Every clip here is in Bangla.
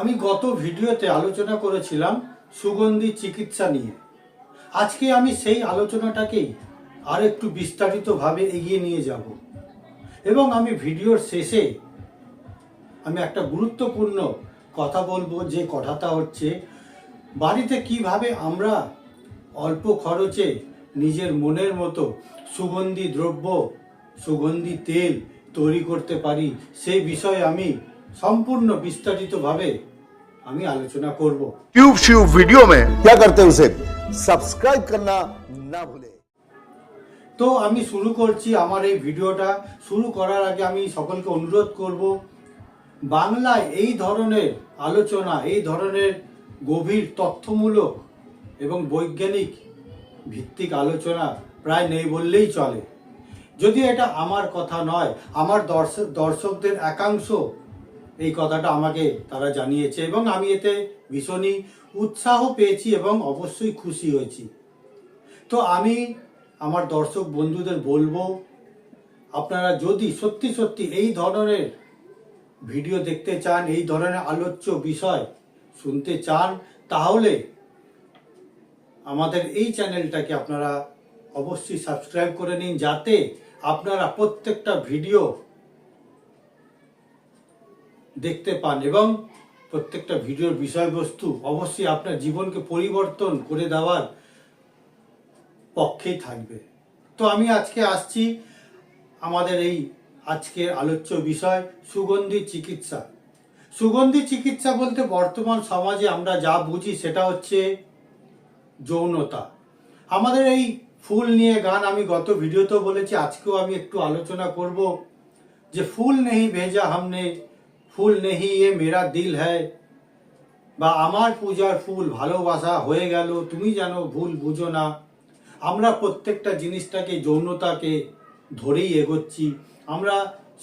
আমি গত ভিডিওতে আলোচনা করেছিলাম সুগন্ধি চিকিৎসা নিয়ে। আজকে আমি সেই আলোচনাটাকেই আর একটু বিস্তারিতভাবে এগিয়ে নিয়ে যাব। এবং আমি ভিডিওর শেষে আমি একটা গুরুত্বপূর্ণ কথা বলব যে কথাটা হচ্ছে, বাড়িতে কীভাবে আমরা অল্প খরচে নিজের মনের মতো সুগন্ধি দ্রব্য, সুগন্ধি তেল তৈরি করতে পারি সেই বিষয়ে আমি সম্পূর্ণ বিস্তারিতভাবে আমি আলোচনা করব ट्यूब श्यूब वीडियो में क्या करते हैं उसे सब्सक्राइब करना ना भूलें তো আমি শুরু করছি আমার এই ভিডিওটা শুরু করার আগে আমি সকলকে অনুরোধ করব বাংলায় এই ধরনের আলোচনা এই ধরনের গভীর তথ্যমূলক এবং বৈজ্ঞানিক ভিত্তিক আলোচনা প্রায় নেই বললেই চলে যদি এটা আমার কথা নয় আমার দর্শক দর্শকদের একাংশ এই কথাটা আমাকে তারা জানিয়েছে এবং আমি এতে ভীষণই উৎসাহ পেয়েছি এবং অবশ্যই খুশি হয়েছি। তো আমি আমার দর্শক বন্ধুদের বলব, আপনারা যদি সত্যি সত্যি এই ধরনের ভিডিও দেখতে চান, এই ধরনের আলোচ্য বিষয় শুনতে চান, তাহলে আমাদের এই চ্যানেলটাকে আপনারা অবশ্যই সাবস্ক্রাইব করে নিন, যাতে আপনারা প্রত্যেকটা ভিডিও দেখতে পান এবং প্রত্যেকটা ভিডিওর বিষয়বস্তু অবশ্যই আপনার জীবনকে পরিবর্তন করে দেওয়ার পক্ষেই থাকবে। তো আমি আজকে আসছি আমাদের এই আজকের আলোচ্য বিষয়, সুগন্ধি চিকিৎসা। সুগন্ধি চিকিৎসা বলতে বর্তমান সমাজে আমরা যা বুঝি সেটা হচ্ছে যৌনতা। আমাদের এই ফুল নিয়ে গান আমি গত ভিডিওতেও বলেছি, আজকেও আমি একটু আলোচনা করব যে ফুল নেই, ভেজা হামনে ফুল নেহি, এ মেরা দিল হ্যায়। বা আমার পূজার ফুল ভালোবাসা হয়ে গেল, তুমি জানো ভুল বুঝো না। আমরা প্রত্যেকটা জিনিসটাকে, যৌনতাকে ধরেই এগোচ্ছি। আমরা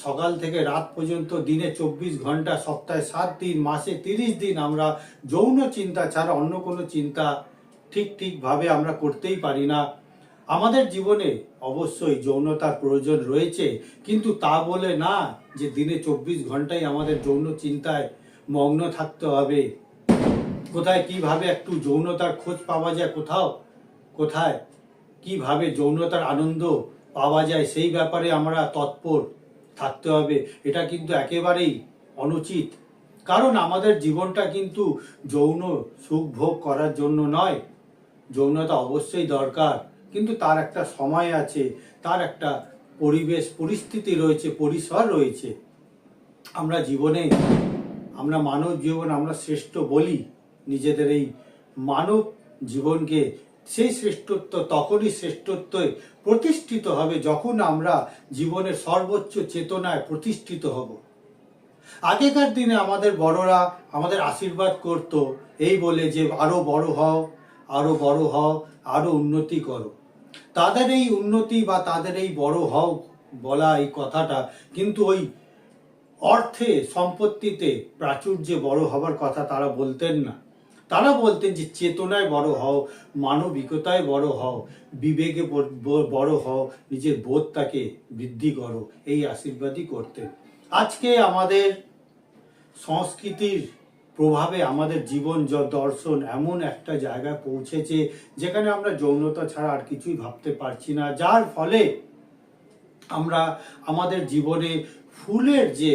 সকাল থেকে রাত পর্যন্ত দিনে চব্বিশ ঘণ্টা, সপ্তাহে সাত দিন, মাসে তিরিশ দিন আমরা যৌন চিন্তা ছাড়া অন্য কোনো চিন্তা ঠিক ঠিকভাবে আমরা করতেই পারি না। আমাদের জীবনে অবশ্যই যৌনতার প্রয়োজন রয়েছে, কিন্তু তা বলে না যে দিনে চব্বিশ ঘন্টাই আমাদের যৌন চিন্তায় মগ্ন থাকতে হবে। কোথায় কীভাবে একটু যৌনতার খোঁজ পাওয়া যায় কোথাও? কোথায়? কীভাবে যৌনতার আনন্দ পাওয়া যায়? সেই ব্যাপারে আমরা তৎপর থাকতে হবে। এটা কিন্তু একেবারেই অনুচিত। কারণ আমাদের জীবনটা কিন্তু যৌন সুখ ভোগ করার জন্য নয়। যৌনতা অবশ্যই দরকার। কিন্তু তার একটা সময় আছে, তার একটা পরিবেশ, পরিস্থিতি রয়েছে, পরিসর রয়েছে। আমরা জীবনে, আমরা মানব জীবন, আমরা শ্রেষ্ঠ বলি, নিজেদের এই মানব জীবনকে সেই শ্রেষ্ঠত্ব, তখনই শ্রেষ্ঠত্বে প্রতিষ্ঠিত হবে যখন আমরা জীবনের সর্বোচ্চ চেতনায় প্রতিষ্ঠিত হব। আগেকার দিনে আমাদের বড়রা আমাদের আশীর্বাদ করত, এই বলে যে আরও বড় হও, আরও বড় হও, আরও উন্নতি করো। তাদের এই উন্নতি বা তাদের এই বড় হও বলা এই কথাটা কিন্তু ওই অর্থে, সম্পত্তিতে প্রাচুর্যে বড় হবার কথা তারা বলতেন না। তারা বলতেন যে, চেতনায় বড় হও, মানবিকতায় বড় হও, বিবেকে বড় হও, নিজের বোধটাকে বৃদ্ধি করো। এই আশীর্বাদই করতেন। আজকে আমাদের সংস্কৃতির প্রভাবে আমাদের জীবন দর্শন এমন একটা জায়গায় পৌঁছেছে, যেখানে আমরা যৌনতা ছাড়া আর কিছুই ভাবতে পারছি না। যার ফলে আমরা আমাদের জীবনে ফুলের যে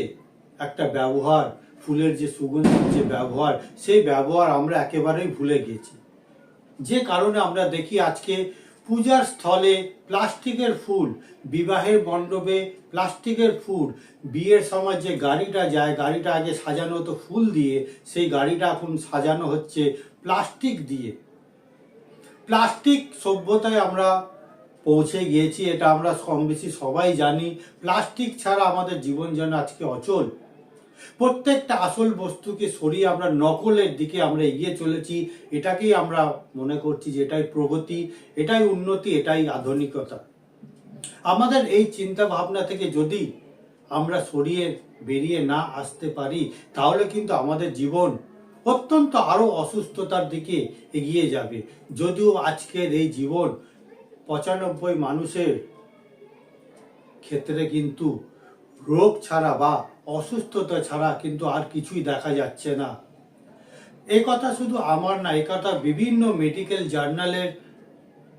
একটা ব্যবহার, ফুলের যে সুগন্ধির যে ব্যবহার, সেই ব্যবহার আমরা একেবারেই ভুলে গেছি। যে কারণে আমরা দেখি আজকে পূজার স্থলে প্লাস্টিকের ফুল, বিবাহের মণ্ডপে প্লাস্টিকের ফুল, বিয়ের সময় যে গাড়িটা যায়, গাড়িটা আগে সাজানো হতো ফুল দিয়ে, সেই গাড়িটা এখন সাজানো হচ্ছে প্লাস্টিক দিয়ে। প্লাস্টিক সভ্যতায় আমরা পৌঁছে গিয়েছি, এটা আমরা কম বেশি সবাই জানি। প্লাস্টিক ছাড়া আমাদের জীবন যেন আজকে অচল। প্রত্যেকটা আসল বস্তুকে সরিয়ে আমরা নকলের দিকে আমরা এগিয়ে চলেছি। এটাকেই আমরা মনে করছি যে এটাই প্রগতি, এটাই উন্নতি, এটাই আধুনিকতা। আমাদের এই চিন্তা ভাবনা থেকে যদি আমরা সরিয়ে বেরিয়ে না আসতে পারি, তাহলে কিন্তু আমাদের জীবন অত্যন্ত আরও অসুস্থতার দিকে এগিয়ে যাবে। যদিও আজকের এই জীবন পঁচানব্বই মানুষের ক্ষেত্রে কিন্তু রোগ ছাড়া বা অসুস্থতা ছাড়া কিন্তু আর কিছুই দেখা যাচ্ছে না। এই কথা শুধু আমার না এই কথা বিভিন্ন মেডিকেল জার্নালের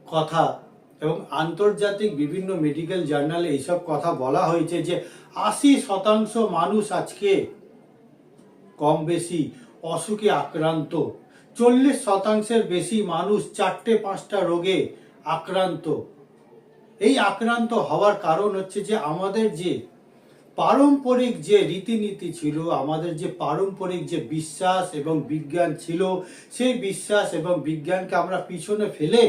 কথা এবং আন্তর্জাতিক বিভিন্ন মেডিকেল জার্নালে এইসব কথা বলা হয়েছে যে আশি শতাংশ মানুষ আজকে কম বেশি অসুখে আক্রান্ত। চল্লিশ শতাংশের বেশি মানুষ চারটে পাঁচটা রোগে আক্রান্ত। এই আক্রান্ত হওয়ার কারণ হচ্ছে যে আমাদের যে পারম্পরিক যে রীতিনীতি ছিল, আমাদের যে পারম্পরিক যে বিশ্বাস এবং বিজ্ঞান ছিল, সেই বিশ্বাস এবং বিজ্ঞানকে আমরা পিছনে ফেলে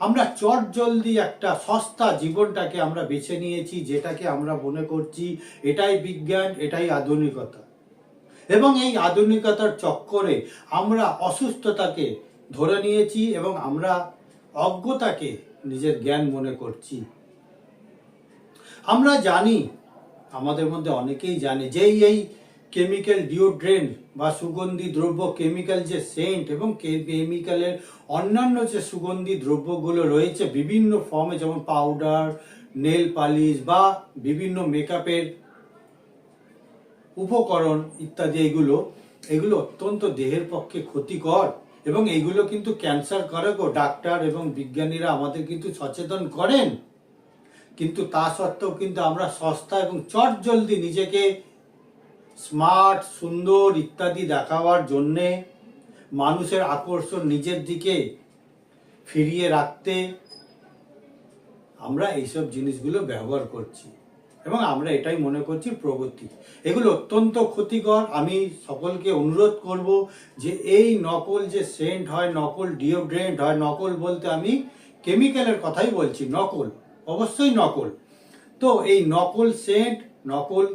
আমরা চট জলদি একটা সস্তা জীবনটাকে আমরা বেছে নিয়েছি, যেটাকে আমরা মনে করছি এটাই বিজ্ঞান, এটাই আধুনিকতা। এবং এই আধুনিকতার চক্করে আমরা অসুস্থতাকে ধরে নিয়েছি এবং আমরা অজ্ঞতাকে নিজের জ্ঞান মনে করছি। আমরা জানি আমাদের মধ্যে অনেকেই জানে যে এই কেমিক্যাল ডিওড্রেন্ট বা সুগন্ধি দ্রব্য কেমিক্যাল যে সেন্ট এবং কেমিক্যালের অন্যান্য যে সুগন্ধি দ্রব্যগুলো রয়েছে, বিভিন্ন ফর্মে যেমন পাউডার নেল পালিশ বা বিভিন্ন মেকআপের উপকরণ ইত্যাদি এগুলো এগুলো অত্যন্ত দেহের পক্ষে ক্ষতিকর এবং এগুলো কিন্তু ক্যান্সার কারকও। ডাক্তার এবং বিজ্ঞানীরা আমাদের কিন্তু সচেতন করেন। কিন্তু তা সত্ত্বেও কিন্তু আমরা সস্তা এবং চট জলদি নিজেকে স্মার্ট, সুন্দর ইত্যাদি দেখাবার জন্যে মানুষের আকর্ষণ নিজের দিকে ফিরিয়ে রাখতে আমরা এইসব জিনিসগুলো ব্যবহার করছি এবং আমরা এটাই মনে করছি প্রগতি। এগুলো অত্যন্ত ক্ষতিকর। আমি সকলকে অনুরোধ করব যে এই নকল যে সেন্ট হয়, নকল ডিওড্রেন্ট হয়, নকল বলতে আমি কেমিক্যালের কথাই বলছি, নকল। অবশ্যই নকল। তো এই নকল সেন্ট, নকল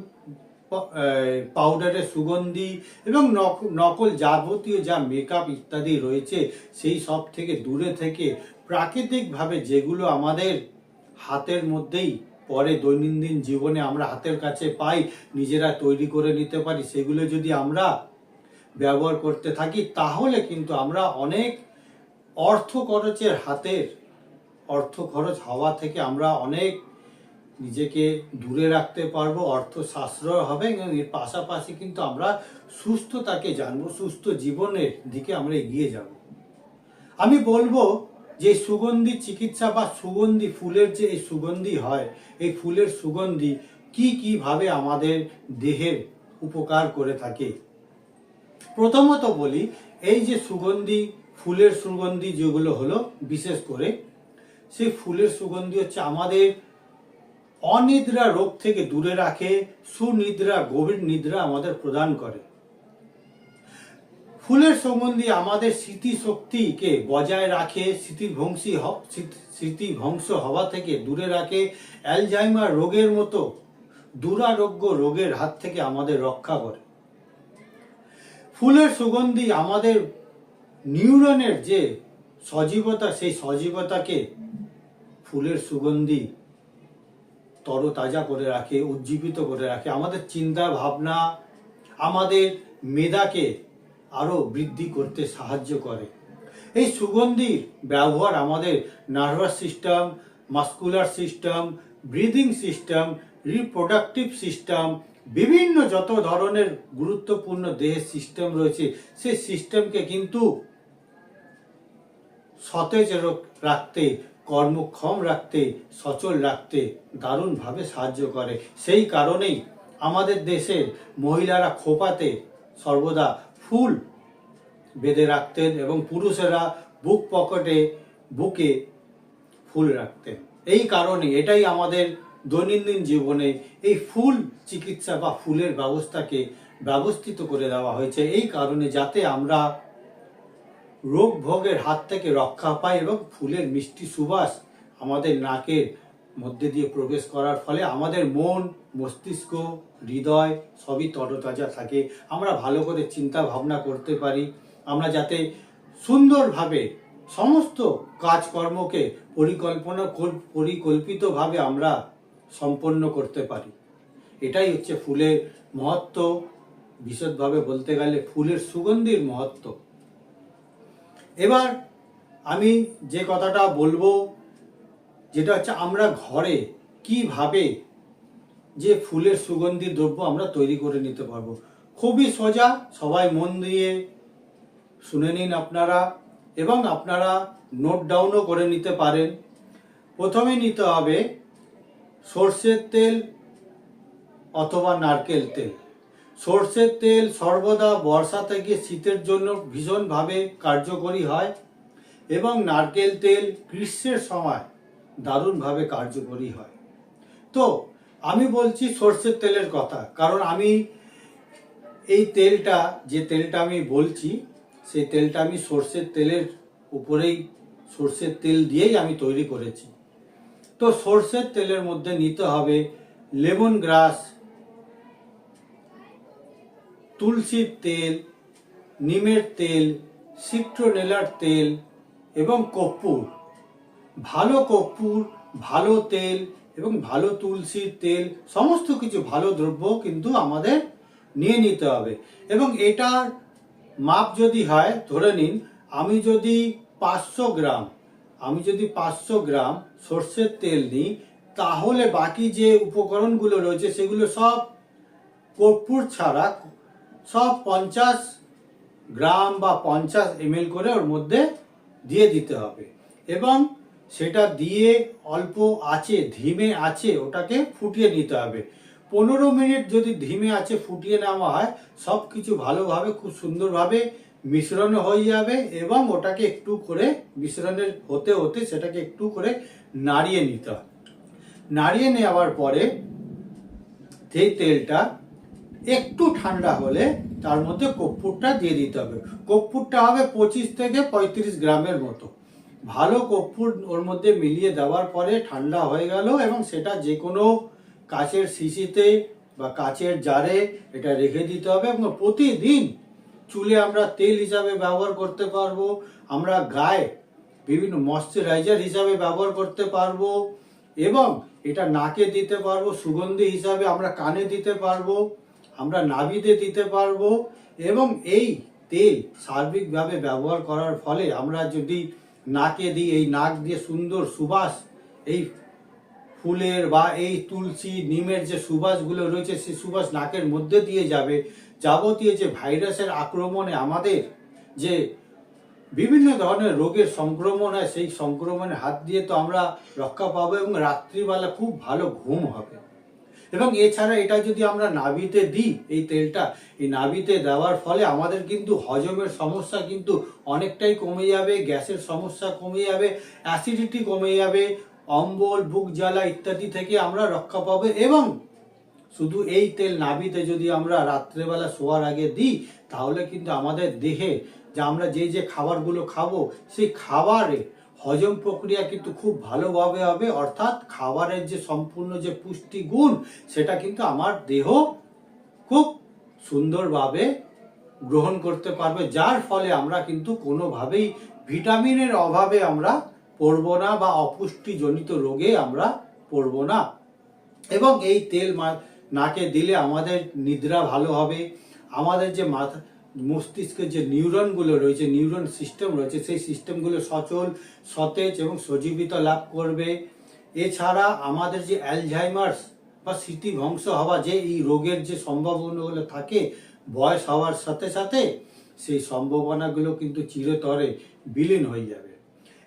পাউডারের সুগন্ধি এবং নক- নকল যাবতীয় যা মেকআপ ইত্যাদি রয়েছে, সেই সব থেকে দূরে থেকে প্রাকৃতিকভাবে যেগুলো আমাদের হাতের মধ্যেই পরে দৈনন্দিন জীবনে আমরা হাতের কাছে পাই, নিজেরা তৈরি করে নিতে পারি, সেগুলো যদি আমরা ব্যবহার করতে থাকি, তাহলে কিন্তু আমরা অনেক অর্থ খরচের হাতের অর্থ খরচ হওয়া থেকে আমরা অনেক নিজেকে দূরে রাখতে পারব, অর্থ সাশ্রয় হবে এবং এর পাশাপাশি কিন্তু আমরা সুস্থতাকে জানব, সুস্থ জীবনের দিকে আমরা এগিয়ে যাব। আমি বলব যে সুগন্ধি চিকিৎসা বা সুগন্ধি ফুলের যে এই সুগন্ধি হয়, এই ফুলের সুগন্ধি কি কি ভাবে আমাদের দেহের উপকার করে থাকে? প্রথমত বলি, এই যে সুগন্ধি, ফুলের সুগন্ধি যেগুলো হলো, বিশেষ করে সেই ফুলের সুগন্ধি হচ্ছে আমাদের অনিদ্রা রোগ থেকে দূরে রাখে, সুনিদ্রা, গভীর নিদ্রা আমাদের প্রদান করে। ফুলের সুগন্ধি আমাদের স্মৃতিশক্তিকে বজায় রাখে স্মৃতিভংসী স্মৃতিভংস হওয়া থেকে দূরে রাখে। অ্যালজাইমার রোগের মতো দুরারোগ্য রোগের হাত থেকে আমাদের রক্ষা করে। ফুলের সুগন্ধি আমাদের নিউরনের যে সজীবতা, সেই সজীবতাকে ফুলের সুগন্ধি তরতাজা করে রাখে, উজ্জীবিত করে রাখে। আমাদের চিন্তা, ভাবনা, আমাদের মেধাকে আরও বৃদ্ধি করতে সাহায্য করে। এই সুগন্ধির ব্যবহার আমাদের nervous system, muscular system, breathing system, reproductive system, বিভিন্ন যত ধরনের গুরুত্বপূর্ণ দেহের সিস্টেম রয়েছে, সেই সিস্টেমকে কিন্তু সতেজ রাখতে কর্মক্ষম রাখতে, সচল রাখতে দারুণভাবে সাহায্য করে। সেই কারণেই আমাদের দেশের মহিলারা খোপাতে সর্বদা ফুল বেঁধে রাখতেন এবং পুরুষেরা বুক পকেটে, বুকে ফুল রাখতেন। এই কারণে এটাই আমাদের দৈনন্দিন জীবনে এই ফুল চিকিৎসা বা ফুলের ব্যবস্থাকে ব্যবস্থিত করে দেওয়া হয়েছে। এই কারণে যাতে আমরা রোগ ভোগের হাত থেকে রক্ষা পায় এবং ফুলের মিষ্টি সুবাস আমাদের নাকের মধ্যে দিয়ে প্রবেশ করার ফলে আমাদের মন, মস্তিষ্ক, হৃদয় সবই তরতাজা থাকে। আমরা ভালো করে চিন্তা ভাবনা করতে পারি। আমরা যাতে সুন্দরভাবে সমস্ত কাজকর্মকে পরিকল্পনা পরিকল্পিতভাবে আমরা সম্পন্ন করতে পারি। এটাই হচ্ছে ফুলের মহত্ব। বিশদভাবে বলতে গেলে ফুলের সুগন্ধির মহত্ব। এবার আমি যে কথাটা বলব, যেটা হচ্ছে আমরা ঘরে কীভাবে যে ফুলের সুগন্ধি দ্রব্য আমরা তৈরি করে নিতে পারব। খুবই সোজা, সবাই মন দিয়ে শুনে নিন আপনারা এবং আপনারা নোট ডাউনও করে নিতে পারেন। প্রথমে নিতে হবে সর্ষের তেল অথবা নারকেল তেল। সর্ষের তেল সর্বদা বর্ষা থেকে শীতের জন্য ভীষণভাবে কার্যকরী হয় এবং নারকেল তেল গ্রীষ্মের সময় দারুণভাবে কার্যকরী হয়। তো, আমি বলছি সর্ষের তেলের কথা, কারণ আমি এই তেলটা, যে তেলটা আমি বলছি, সেই তেলটা আমি সর্ষের তেলের উপরেই, সর্ষের তেল দিয়েই আমি তৈরি করেছি। তো সর্ষের তেলের মধ্যে নিতে হবে লেমন গ্রাস তুলসীর তেল, নিমের তেল, সিট্রোনেলার তেল এবং কর্পূর। ভালো কর্পূর, ভালো তেল এবং ভালো তুলসীর তেল, সমস্ত কিছু ভালো দ্রব্য কিন্তু আমাদের নিয়ে নিতে হবে। এবং এটার মাপ যদি হয়, ধরে নিন, আমি যদি পাঁচশো গ্রাম, আমি যদি পাঁচশো গ্রাম সর্ষের তেল নিই, তাহলে বাকি যে উপকরণগুলো রয়েছে, সেগুলো সব কর্পূর ছাড়া সব পঞ্চাশ গ্রাম বা পঞ্চাশ এমএল করে ওর মধ্যে দিয়ে দিতে হবে। এবং সেটা দিয়ে অল্প আছে ধিমে আছে ওটাকে ফুটিয়ে নিতে হবে। পনেরো মিনিট যদি ধিমে আছে ফুটিয়ে নেওয়া হয়, সব কিছু ভালোভাবে, খুব সুন্দরভাবে মিশ্রণ হয়ে যাবে এবং ওটাকে একটু করে মিশ্রণের হতে হতে সেটাকে একটু করে নাড়িয়ে নিতে হবে। নাড়িয়ে নেওয়ার পরে সেই তেলটা একটু ঠান্ডা হলে তার মধ্যে কর্পূরটা দিয়ে দিতে হবে। কর্পূরটা হবে পঁচিশ থেকে পঁয়ত্রিশ গ্রামের মতো। ভালো কর্পূর ওর মধ্যে মিলিয়ে দেওয়ার পরে ঠান্ডা হয়ে গেল এবং সেটা যে কোনো কাচের শিশিতে বা কাচের জারে এটা রেখে দিতে হবে এবং প্রতিদিন চুলে আমরা তেল হিসাবে ব্যবহার করতে পারব, আমরা গায়ে বিভিন্ন ময়শ্চারাইজার হিসাবে ব্যবহার করতে পারব এবং এটা নাকে দিতে পারব, সুগন্ধি হিসাবে আমরা কানে দিতে পারব। আমরা নাভিতে দিতে পারব এবং এই তেল সার্বিকভাবে ব্যবহার করার ফলে আমরা যদি নাকে দিই, এই নাক দিয়ে সুন্দর সুবাস, এই ফুলের বা এই তুলসী নিমের যে সুবাসগুলো রয়েছে সেই সুবাস নাকের মধ্যে দিয়ে যাবে। যাবতীয় যে ভাইরাসের আক্রমণে আমাদের যে বিভিন্ন ধরনের রোগের সংক্রমণ হয়, সেই সংক্রমণের হাত দিয়ে তো আমরা রক্ষা পাবো এবং রাত্রিবেলা খুব ভালো ঘুম হবে। এবং এছাড়া এটা যদি আমরা নাভিতে দিই, এই তেলটা, এই নাভিতে দেওয়ার ফলে আমাদের কিন্তু হজমের সমস্যা কিন্তু অনেকটাই কমে যাবে, গ্যাসের সমস্যা কমে যাবে, অ্যাসিডিটি কমে যাবে, অম্বল, বুক জ্বালা ইত্যাদি থেকে আমরা রক্ষা পাবো এবং শুধু এই তেল নাভিতে যদি আমরা রাত্রেবেলা শোয়ার আগে দিই, তাহলে কিন্তু আমাদের দেহে যে আমরা যে যে খাবারগুলো খাব, সেই খাবারে হজম প্রক্রিয়া কিন্তু খুব ভালোভাবে হবে, অর্থাৎ খাবারের যে সম্পূর্ণ যে পুষ্টি গুণ, সেটা কিন্তু আমার দেহ খুব সুন্দরভাবে গ্রহণ করতে পারবে, যার ফলে আমরা কিন্তু কোনোভাবেই ভিটামিনের অভাবে আমরা পড়ব না বা অপুষ্টিজনিত রোগে আমরা পড়ব না। এবং এই তেল নাকে দিলে আমাদের নিদ্রা ভালো হবে, আমাদের যে মাথা মস্তিষ্কের যে নিউরনগুলো রয়েছে, নিউরন সিস্টেম রয়েছে, সেই সিস্টেমগুলো সচল, সতেজ এবং সজীবিত লাভ করবে। এছাড়া আমাদের যে অ্যালঝাইমার্স বা স্মৃতি ভংস হওয়া, যে এই রোগের যে সম্ভাবনাগুলো থাকে, বয়স হওয়ার সাথে সাথে সেই সম্ভাবনাগুলো কিন্তু চিরতরে বিলীন হয়ে যাবে।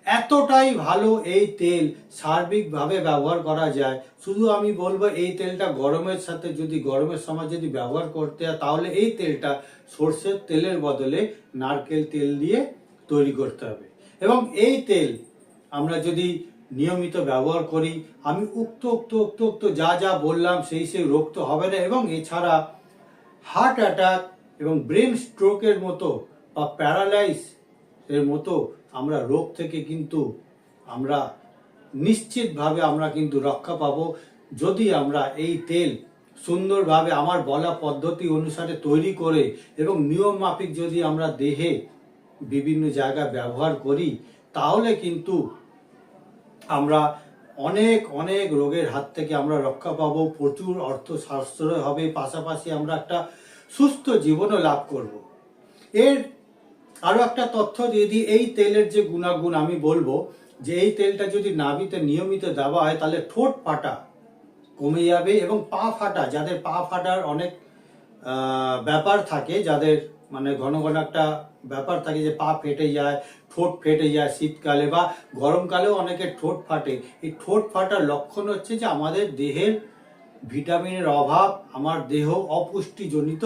এতটাই ভালো এই তেল সার্বিকভাবে ব্যবহার করা যায়। শুধু আমি বলব এই তেলটা গরমের সাথে যদি গরমের সময় যদি ব্যবহার করতে হয়, তাহলে এই তেলটা সর্ষের তেলের বদলে নারকেল তেল দিয়ে তৈরি করতে হবে। এবং এই তেল আমরা যদি নিয়মিত ব্যবহার করি, আমি উক্ত উক্ত উক্ত উক্ত যা যা বললাম সেই সেই রোগ তো হবে না। এবং এছাড়া হার্ট অ্যাটাক এবং ব্রেন স্ট্রোকের মতো বা প্যারালাইস এর মতো আমরা রোগ থেকে কিন্তু আমরা নিশ্চিতভাবে আমরা কিন্তু রক্ষা পাব। যদি আমরা এই তেল সুন্দরভাবে আমার বলা পদ্ধতি অনুসারে তৈরি করে এবং নিয়ম মাফিক যদি আমরা দেহে বিভিন্ন জায়গায় ব্যবহার করি, তাহলে কিন্তু আমরা অনেক অনেক রোগের হাত থেকে আমরা রক্ষা পাবো। প্রচুর অর্থ সাশ্রয় হবে। পাশাপাশি আমরা একটা সুস্থ জীবনও লাভ করব। এর আরও একটা তথ্য দিয়ে দিই, এই তেলের যে গুণাগুণ আমি বলব, যে এই তেলটা যদি নাভিতে নিয়মিত দেওয়া হয়, তাহলে ঠোঁট ফাটা কমে যাবে এবং পা ফাটা, যাদের পা ফাটার অনেক ব্যাপার থাকে, যাদের মানে ঘন ঘন একটা ব্যাপার থাকে যে পা ফেটে যায়, ঠোঁট ফেটে যায় শীতকালে বা গরমকালেও অনেকের ঠোঁট ফাটে। এই ঠোঁট ফাটার লক্ষণ হচ্ছে যে আমাদের দেহের ভিটামিনের অভাব, আমার দেহ অপুষ্টিজনিত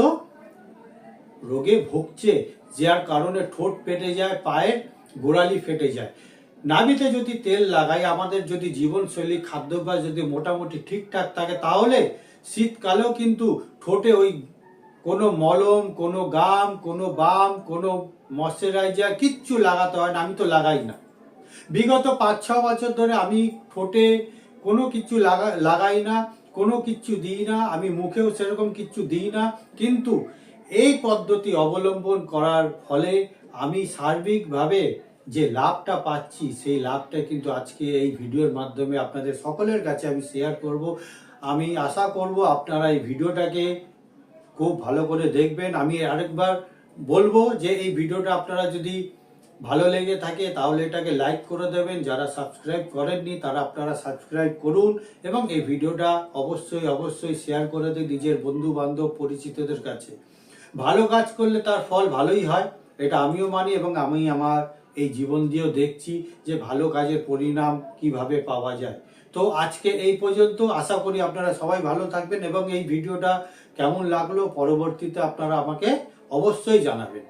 রোগে ভুগছে। যার কারণে ঠোঁট ফেটে যায় পায়ের গোড়ালি ফেটে যায়। নাভিতে যদি তেল লাগাই, আমাদের যদি জীবনশৈলী, খাদ্যাভ্যাস যদি মোটামুটি ঠিকঠাক থাকে, তাহলে শীতকালেও কিন্তু ঠোঁটে ওই কোনো মলম, কোনো গাম, কোনো বাম, কোনো ময়শ্চারাইজার কিচ্ছু লাগাতে হয় না, আমি তো লাগাই না। বিগত পাঁচ, ছ বছর ধরে আমি ঠোঁটে কোনো কিছু লাগা, লাগাই না, কোনো কিচ্ছু দিই না, আমি মুখেও সেরকম কিচ্ছু দিই না, কিন্তু এই পদ্ধতি অবলম্বন করার ফলে আমি সার্বিকভাবে যে লাভটা পাচ্ছি, সেই লাভটা কিন্তু আজকে এই ভিডিওর মাধ্যমে আপনাদের সকলের কাছে আমি শেয়ার করব। আমি আশা করব আপনারা এই ভিডিওটাকে খুব ভালো করে দেখবেন। আমি আরেকবার বলব যে এই ভিডিওটা আপনারা যদি ভালো লেগে থাকে, তাহলে এটাকে লাইক করে দেবেন। যারা সাবস্ক্রাইব করেননি, তারা আপনারা সাবস্ক্রাইব করুন এবং এই ভিডিওটা অবশ্যই অবশ্যই শেয়ার করে দিন নিজের বন্ধু বান্ধব পরিচিতদের কাছে। ভালো কাজ করলে তার ফল ভালোই হয়, এটা আমিও মানি এবং আমি আমার এই জীবন দিয়েও দেখছি যে ভালো কাজের পরিণাম কীভাবে পাওয়া যায়। তো আজকে এই পর্যন্ত আশা করি আপনারা সবাই ভালো থাকবেন এবং এই ভিডিওটা কেমন লাগল পরবর্তীতে আপনারা আমাকে অবশ্যই জানাবেন।